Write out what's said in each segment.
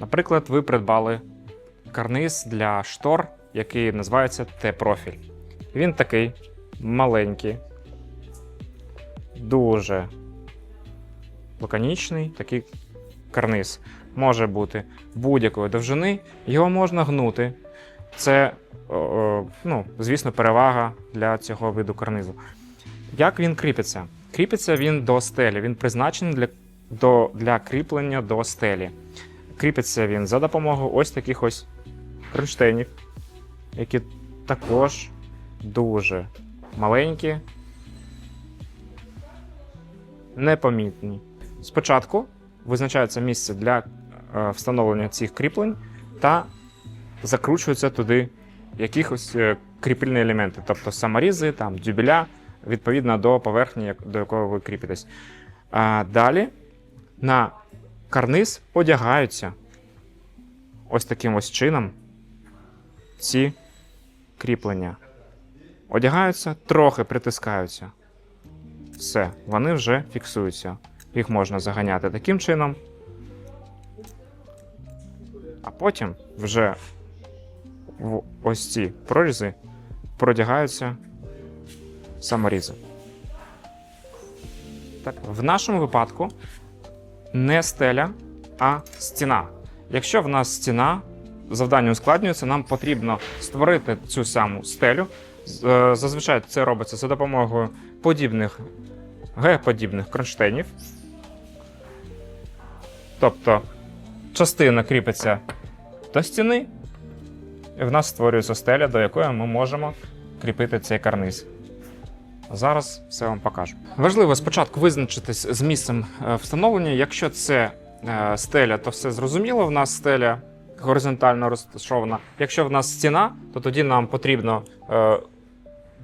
Наприклад, ви придбали карниз для штор, який називається Т-профіль. Він такий маленький, дуже лаконічний такий карниз. Може бути будь-якої довжини, його можна гнути. Це, ну, звісно, перевага для цього виду карнизу. Як він кріпиться? Кріпиться він до стелі. Він призначений для, до, для кріплення до стелі. Кріпиться він за допомогою ось таких ось кронштейнів, які також дуже маленькі, непомітні. Спочатку визначається місце для е, встановлення цих кріплень та закручуються туди якихось е, кріпильні елементи, тобто саморізи, там, дюбеля, відповідно до поверхні, до якої ви кріпитесь. А далі на карниз одягаються ось таким ось чином ці кріплення. Одягаються, трохи притискаються. Все, вони вже фіксуються. Їх можна заганяти таким чином. А потім вже в ось ці прорізи продягаються саморізи. Так, в нашому випадку не стеля, а стіна. Якщо в нас стіна, завдання ускладнюється, нам потрібно створити цю саму стелю. Е, Зазвичай це робиться за допомогою подібних Г-подібних кронштейнів. Тобто частина кріпиться до стіни, і в нас створюється стеля, до якої ми можемо кріпити цей карниз. Зараз все вам покажу. Важливо спочатку визначитись з місцем е, встановлення. Якщо це е, стеля, то все зрозуміло. В нас стеля горизонтально розташована. Якщо в нас стіна, то тоді нам потрібно е,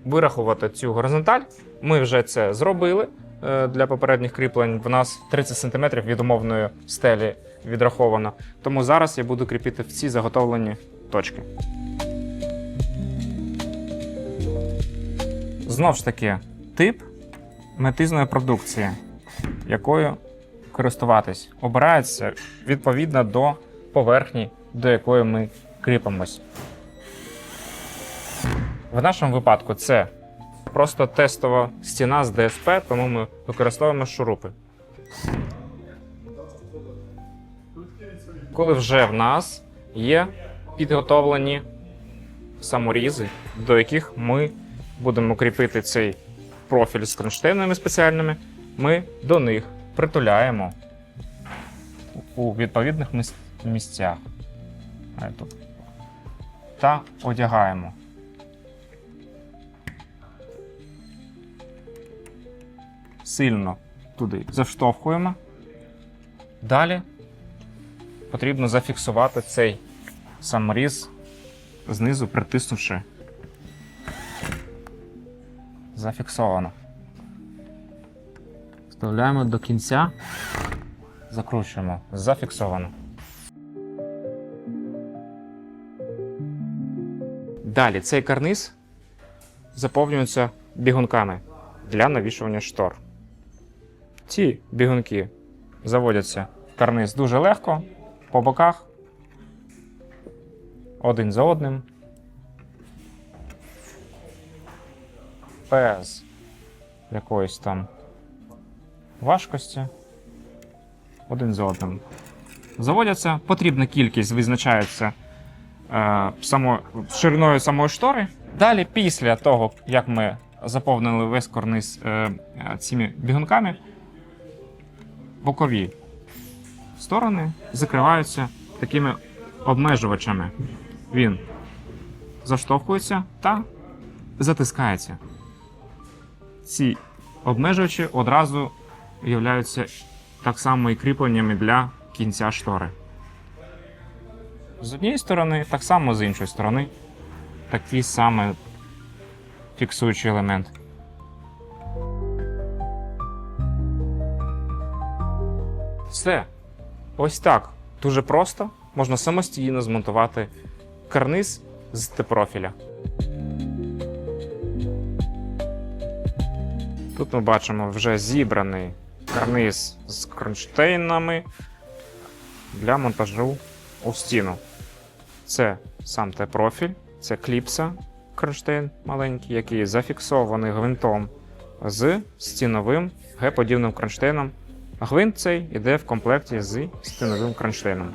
вирахувати цю горизонталь. Ми вже це зробили для попередніх кріплень. В нас 30 см від умовної стелі відраховано. Тому зараз я буду кріпити в ці заготовлені точки. Знов ж таки, тип метизної продукції, якою користуватись, обирається відповідно до поверхні, до якої ми кріпимось. В нашому випадку це просто тестова стіна з ДСП, тому ми використовуємо шурупи. Коли вже в нас є підготовлені саморізи, до яких ми будемо кріпити цей профіль з кронштейнами спеціальними, ми до них притуляємо у відповідних місцях. Та одягаємо. Сильно туди заштовхуємо. Далі потрібно зафіксувати цей саморіз знизу, притиснувши. Зафіксовано. Вставляємо до кінця, закручуємо. Зафіксовано. Далі цей карниз заповнюється бігунками для навішування штор. Ці бігунки заводяться в карниз дуже легко, по боках, один за одним. Без якоїсь там важкості. Один за одним. Заводяться. Потрібна кількість визначається е, само, шириною самої штори. Далі, після того, як ми заповнили весь корниз е, цими бігунками, бокові сторони закриваються такими обмежувачами. Він заштовхується та затискається. Ці обмежувачі одразу являються так само і кріпленнями для кінця штори. З однієї сторони, так само з іншої сторони, такий саме фіксуючий елемент. Все. Ось так. Дуже просто можна самостійно змонтувати карниз з Т-профіля. Тут ми бачимо вже зібраний карниз з кронштейнами для монтажу у стіну. Це сам те профіль, це кліпса кронштейн маленький, який зафіксований гвинтом з стіновим Г-подібним кронштейном. Гвинт цей іде в комплекті з стіновим кронштейном.